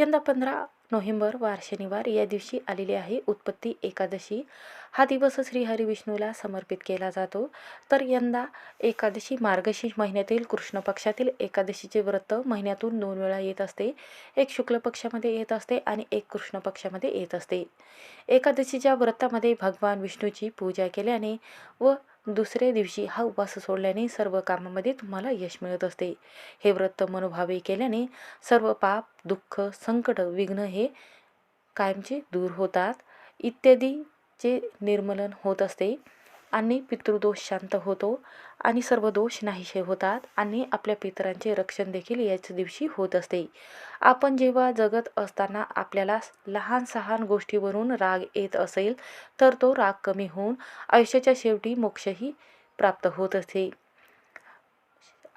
यंदा पंधरा नोव्हेंबर वार शनिवार या दिवशी आलेली आहे उत्पत्ती एकादशी. हा दिवस श्रीहरी विष्णूला समर्पित केला जातो. तर यंदा एकादशी मार्गशीर्ष महिन्यातील कृष्ण पक्षातील एकादशीचे व्रत महिन्यातून दोन वेळा येत असते. एक शुक्ल पक्षामध्ये येत असते आणि एक कृष्ण पक्षामध्ये येत असते. एकादशीच्या व्रतामध्ये भगवान विष्णूची पूजा केल्याने व दुसऱ्या दिवशी हा उपवास सोडल्याने सर्व कामामध्ये तुम्हाला यश मिळत असते. हे व्रत मनोभावे केल्याने सर्व पाप दुःख संकट विघ्न हे कायमचे दूर होतात. इत्यादीचे निर्मलन होत असते. आणि पितृदोष शांत होतो आणि सर्व दोष नाहीसे होतात आणि आपल्या पितरांचे रक्षण देखील याच दिवशी होत असते. आपण जेव्हा जगत असताना आपल्याला लहान सहान गोष्टीवरून राग येत असेल तर तो राग कमी होऊन आयुष्याच्या शेवटी मोक्षही प्राप्त होत असते.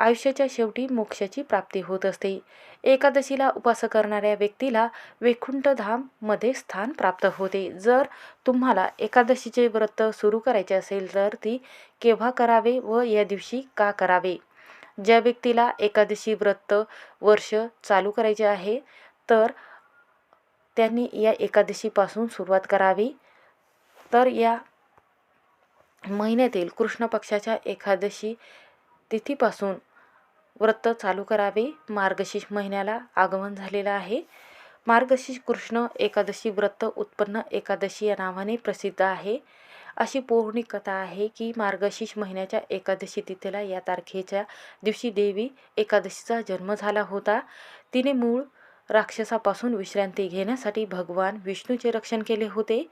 आयुष्याच्या शेवटी मोक्षाची प्राप्ती होत असते. एकादशीला उपास करणाऱ्या व्यक्तीला वैकुंठधाममध्ये स्थान प्राप्त होते. जर तुम्हाला एकादशीचे व्रत सुरू करायचे असेल तर ती केव्हा करावे व या दिवशी का करावे? ज्या व्यक्तीला एकादशी व्रत वर्ष चालू करायचे आहे तर त्यांनी या एकादशीपासून सुरुवात करावी. तर या महिन्यातील कृष्ण पक्षाच्या एकादशी तिथीपासून व्रत चालू करावे. मार्गशीर्ष महिन्याला आगमन झालेलं आहे. मार्गशीर्ष कृष्ण एकादशी व्रत उत्पन्न एकादशी या नावाने प्रसिद्ध आहे. अशी पौराणिक कथा आहे की मार्गशीर्ष महिन्याच्या एकादशी तिथीला या तारखेच्या दिवशी देवी एकादशीचा जन्म झाला होता. तिने मूळ राक्षसापासून विश्रांती घेण्यासाठी भगवान विष्णूचे रक्षण केले होते.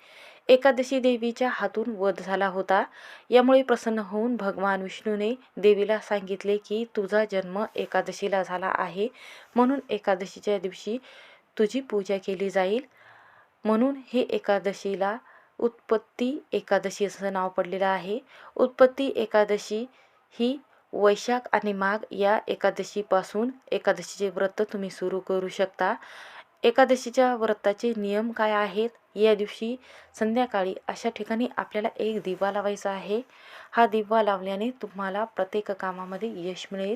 एकादशी देवीच्या हातून वध झाला होता. यामुळे प्रसन्न होऊन भगवान विष्णूने देवीला सांगितले की तुझा जन्म एकादशीला झाला आहे. म्हणून एकादशीच्या दिवशी तुझी पूजा केली जाईल. म्हणून हे एकादशीला उत्पत्ती एकादशी असं नाव पडलेलं आहे. उत्पत्ती एकादशी ही वैशाख आणि माघ या एकादशीपासून एकादशीचे व्रत तुम्ही सुरू करू शकता. एकादशीच्या व्रताचे नियम काय आहेत? या दिवशी संध्याकाळी अशा ठिकाणी आपल्याला एक दिवा लावायचा आहे. हा दिवा लावल्याने तुम्हाला प्रत्येक कामामध्ये यश मिळेल.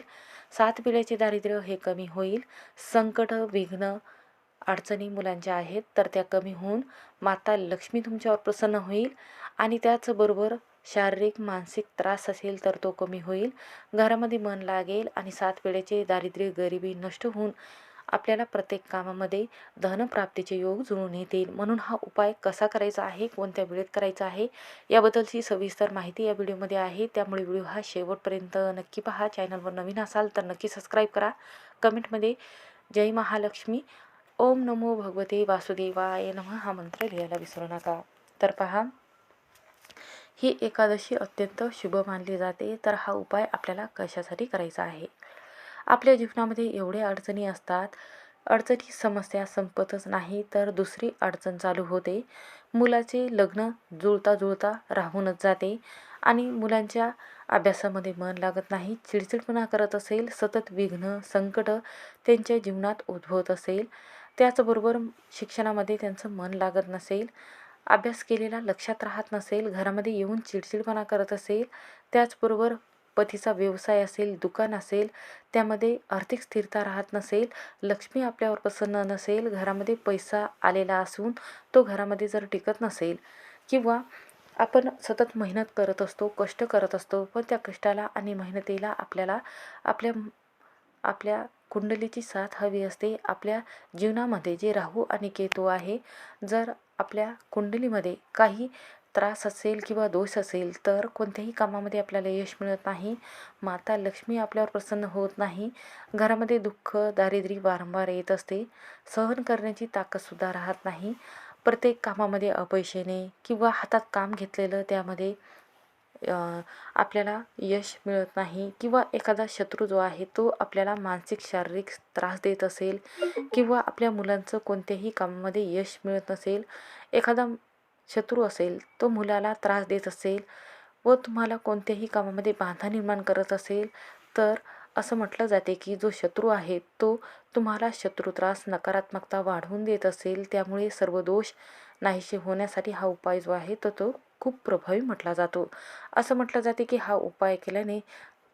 सात पिढ्याचे दारिद्र्य हे कमी होईल. संकट विघ्न अडचणी मुलांच्या आहेत तर त्या कमी होऊन माता लक्ष्मी तुमच्यावर प्रसन्न होईल. आणि त्याचबरोबर शारीरिक मानसिक त्रास असेल तर तो कमी होईल. घरामध्ये मन लागेल आणि सात वेळेचे दारिद्र्य गरिबी नष्ट होऊन आपल्याला प्रत्येक कामामध्ये धनप्राप्तीचे योग जुळून येतील. म्हणून हा उपाय कसा करायचा आहे? कोणत्या वेळेत करायचा आहे? याबद्दलची सविस्तर माहिती या व्हिडिओमध्ये आहे. त्यामुळे व्हिडिओ हा शेवटपर्यंत नक्की पहा. चॅनलवर नवीन असाल तर नक्की सबस्क्राईब करा. कमेंटमध्ये जय महालक्ष्मी. ओम नमो भगवते वासुदेवाय नम. हा मंत्र लिहायला विसरू नका. तर पहा ही एकादशी अत्यंत शुभ मानली जाते. तर हा उपाय आपल्याला कशासाठी करायचा आहे? आपल्या जीवनामध्ये एवढे अडचणी असतात. अडचणी समस्या संपतच नाही तर दुसरी अडचण चालू होते. मुलाचे लग्न जुळता जुळता राहूनच जाते आणि मुलांच्या अभ्यासामध्ये मन लागत नाही. चिडचिडपणा करत असेल सतत विघ्न संकट त्यांच्या जीवनात उद्भवत असेल. त्याचबरोबर शिक्षणामध्ये त्यांचं मन लागत नसेल. अभ्यास केलेला लक्षात राहत नसेल घरामध्ये येऊन चिडचिडपणा करत असेल त्याचबरोबर पतीचा व्यवसाय असेल दुकान असेल त्यामध्ये आर्थिक स्थिरता राहत नसेल लक्ष्मी आपल्यावर प्रसन्न नसेल घरामध्ये पैसा आलेला असून तो घरामध्ये जर टिकत नसेल किंवा आपण सतत मेहनत करत असतो कष्ट करत असतो पण त्या कष्टाला आणि मेहनतीला आपल्याला आपल्या आपल्या कुंडलीची साथ हवी असते. आपल्या जीवनामध्ये जे राहू आणि केतू आहे जर आपल्या कुंडलीमध्ये काही त्रास असेल किंवा दोष असेल तर कोणत्याही कामामध्ये आपल्याला यश मिळत नाही. माता लक्ष्मी आपल्यावर प्रसन्न होत नाही. घरामध्ये दुःख दारिद्र्य वारंवार येत असते. सहन करण्याची ताकदसुद्धा राहत नाही. प्रत्येक कामामध्ये अपयशाने किंवा हातात काम घेतलेलं त्यामध्ये आपल्याला यश मिळत नाही किंवा एखादा शत्रू जो आहे तो आपल्याला मानसिक शारीरिक त्रास देत असेल किंवा आपल्या मुलांचं कोणत्याही कामामध्ये यश मिळत नसेल एखादा शत्रू असेल तो मुलाला त्रास देत असेल व तुम्हाला कोणत्याही कामामध्ये बाधा निर्माण करत असेल तर असं म्हटलं जाते की जो शत्रू आहे तो तुम्हाला शत्रू त्रास नकारात्मकता वाढवून देत असेल त्यामुळे सर्व दोष नाहीसे होण्यासाठी हा उपाय जो आहे तो तो खूप प्रभावी म्हटला जातो. असं म्हटलं जाते की हा उपाय केल्याने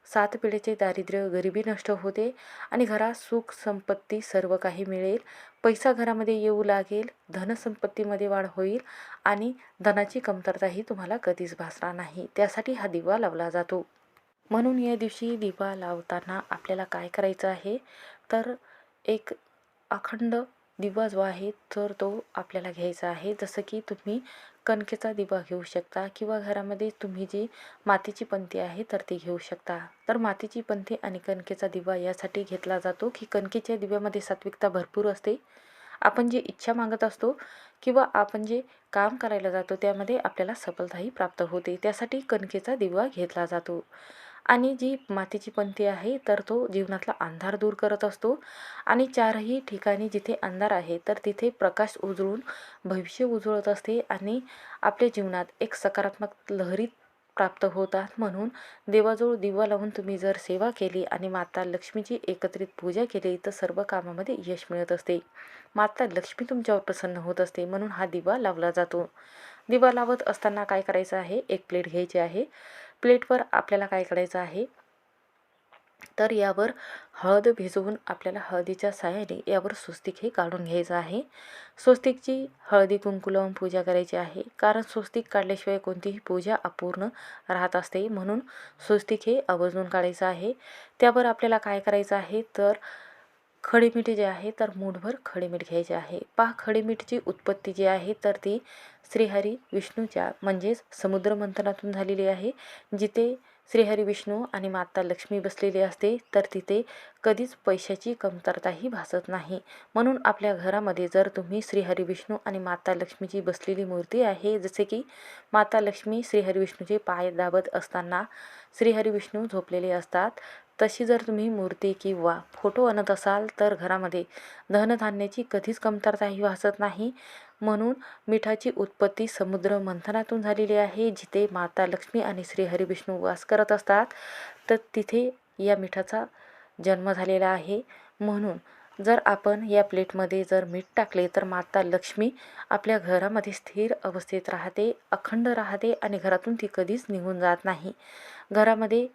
सात पिढीचे दारिद्र्य गरिबी नष्ट होते आणि घरात सुख संपत्ती सर्व काही मिळेल. पैसा घरामध्ये येऊ लागेल धनसंपत्तीमध्ये वाढ होईल आणि धनाची कमतरताही तुम्हाला कधीच भासणार नाही. त्यासाठी हा दिवा लावला जातो. म्हणून या दिवशी दिवा लावताना आपल्याला काय करायचं आहे? तर एक अखंड दिवा जो आहे तर तो आपल्याला घ्यायचा आहे. जसं की तुम्ही कणकेचा दिवा घेऊ शकता किंवा घरामध्ये तुम्ही जी मातीची पंथी आहे तर ती घेऊ शकता. तर मातीची पंथी आणि कणकेचा दिवा यासाठी घेतला जातो की कणकेच्या दिव्यामध्ये सात्विकता भरपूर असते. आपण जे इच्छा मागत असतो किंवा आपण जे काम करायला जातो त्यामध्ये आपल्याला सफलताही प्राप्त होते. त्यासाठी कणकेचा दिवा घेतला जातो. आणि जी मातीची पंथी आहे तर तो जीवनातला अंधार दूर करत असतो. आणि चारही ठिकाणी जिथे अंधार आहे तर तिथे प्रकाश उजळून भविष्य उजळत असते आणि आपल्या जीवनात एक सकारात्मक लहरी प्राप्त होतात. म्हणून देवाजवळ दिवा लावून तुम्ही जर सेवा केली आणि माता लक्ष्मीची एकत्रित पूजा केली तर सर्व कामामध्ये यश मिळत असते. माता लक्ष्मी तुमच्यावर प्रसन्न होत असते म्हणून हा दिवा लावला जातो. दिवा लावत असताना काय करायचं आहे? एक प्लेट घ्यायची आहे. प्लेटवर आपल्याला काय करायचं आहे? तर यावर हळद भिजवून आपल्याला हळदीच्या साह्याने यावर स्वस्तिक हे काढून घ्यायचं आहे. स्वस्तिकची हळदी कुंकू लावून पूजा करायची आहे. कारण स्वस्तिक काढल्याशिवाय कोणतीही पूजा अपूर्ण राहत असते. म्हणून स्वस्तिक हे आवर्जून काढायचं आहे. त्यावर आपल्याला काय करायचं आहे? तर खडे मीठ जे आहे तर मूठभर खडे मीठ घ्यायचे आहे. पहा खडे मीठची उत्पत्ती जी आहे तर ती श्रीहरी विष्णूच्या म्हणजेच समुद्र मंथनातून झालेली आहे. जिथे श्रीहरी विष्णू आणि माता लक्ष्मी बसलेली असते तर तिथे कधीच पैशाची कमतरताही भासत नाही. म्हणून आपल्या घरामध्ये जर तुम्ही श्रीहरी विष्णू आणि माता लक्ष्मीची बसलेली मूर्ती आहे जसे की माता लक्ष्मी श्रीहरी विष्णूचे पाय दाबत असताना श्रीहरी विष्णू झोपलेले असतात तशी जर तुम्ही मूर्ती किंवा फोटो आणत असाल तर घरामध्ये धनधान्याची कधीच कमतरताही भासत नाही. म्हणून मिठाची उत्पत्ती समुद्र मंथनातून झालेली आहे जिथे माता लक्ष्मी आणि श्री हरिविष्णू वास करत असतात. तर तिथे या मिठाचा जन्म झालेला आहे. म्हणून जर आपण या प्लेटमध्ये जर मीठ टाकले तर माता लक्ष्मी आपल्या घरामध्ये स्थिर अवस्थेत राहते अखंड राहते आणि घरातून ती कधीच निघून जात नाही. घरामध्ये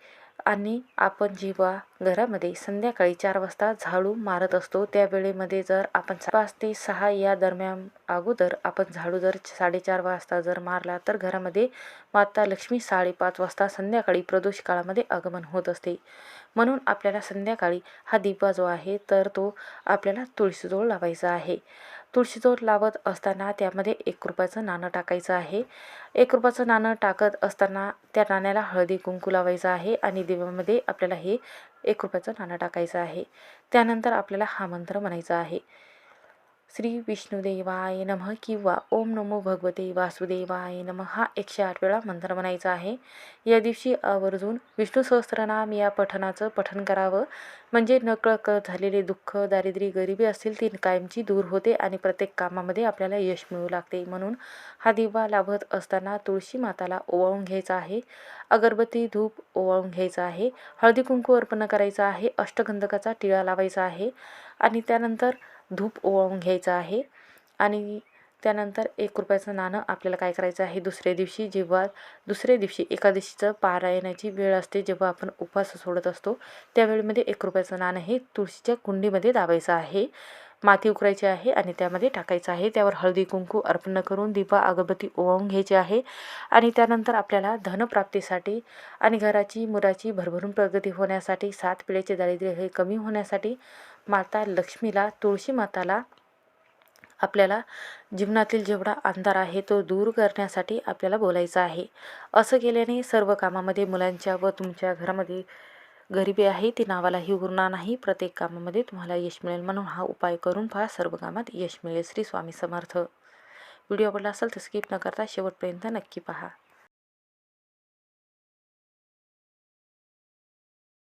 आणि आपण जेव्हा घरामध्ये संध्याकाळी चार वाजता झाडू मारत असतो त्या वेळेमध्ये जर आपण पाच ते सहा या दरम्यान अगोदर आपण झाडू जर साडेचार वाजता जर मारला तर घरामध्ये माता लक्ष्मी साडेपाच वाजता संध्याकाळी प्रदोष काळामध्ये आगमन होत असते. म्हणून आपल्याला संध्याकाळी हा दिवा जो आहे तर तो आपल्याला तुळशीजवळ लावायचा आहे. तुळशीजवळ लावत असताना त्यामध्ये एक रुपयाचं नाणं टाकायचं आहे. एक रुपयाचं नाणं टाकत असताना त्या नाण्याला हळदी कुंकू लावायचं आहे आणि दिव्यामध्ये आपल्याला हे एक रुपयाचं नाणं टाकायचं आहे. त्यानंतर आपल्याला हा मंत्र म्हणायचा आहे. श्री विष्णुदेवाय नमः किंवा ओम नमो भगवते वासुदेवाय नमः हा एकशे आठ वेळा मंत्र म्हणायचा आहे. या दिवशी आवर्जून विष्णू सहस्त्रनाम या पठणाचं पठण करावं. म्हणजे नकळक झालेले दुःख दारिद्र्य गरिबी असतील ती कायमची दूर होते आणि प्रत्येक कामामध्ये आपल्याला यश मिळू लागते. म्हणून हा दिवा लाभत असताना तुळशी माताला ओवाळून घ्यायचा आहे. अगरबत्ती धूप ओवाळून घ्यायचा आहे. हळदी कुंकू अर्पण करायचं आहे. अष्टगंधकाचा टिळा लावायचा आहे. आणि त्यानंतर धूप ओवाळून घ्यायचं आहे. आणि त्यानंतर एक रुपयाचं नाणं आपल्याला काय करायचं आहे? दुसऱ्या दिवशी जेव्हा दुसऱ्या दिवशी एकादशीचं पारायणाची वेळ असते जेव्हा आपण उपवास सोडत असतो त्यावेळेमध्ये एक रुपयाचं नाणं हे तुळशीच्या कुंडीमध्ये दाबायचं आहे. माती उकरायची आहे आणि त्यामध्ये टाकायचं आहे. त्यावर हळदी कुंकू अर्पण करून दिवा अगरबत्ती ओवाळून घ्यायची आहे. आणि त्यानंतर आपल्याला धनप्राप्तीसाठी आणि घराची मुराची भरभरून प्रगती होण्यासाठी सात पिढ्याचे दारिद्र्य हे कमी होण्यासाठी माता लक्ष्मीला तुळशी माताला आपल्याला जीवनातील जेवढा अंधार आहे तो दूर करण्यासाठी आपल्याला बोलायचं आहे. असं केल्याने सर्व कामामध्ये मुलांच्या व तुमच्या घरामध्ये गरिबी आहे ती नावालाही उरणार नाही. प्रत्येक कामामध्ये तुम्हाला यश मिळेल म्हणून हा उपाय करून पहा. सर्व कामात यश मिळेल. श्री स्वामी समर्थ. व्हिडिओ आवडला असेल तर स्किप न करता शेवटपर्यंत नक्की पहा.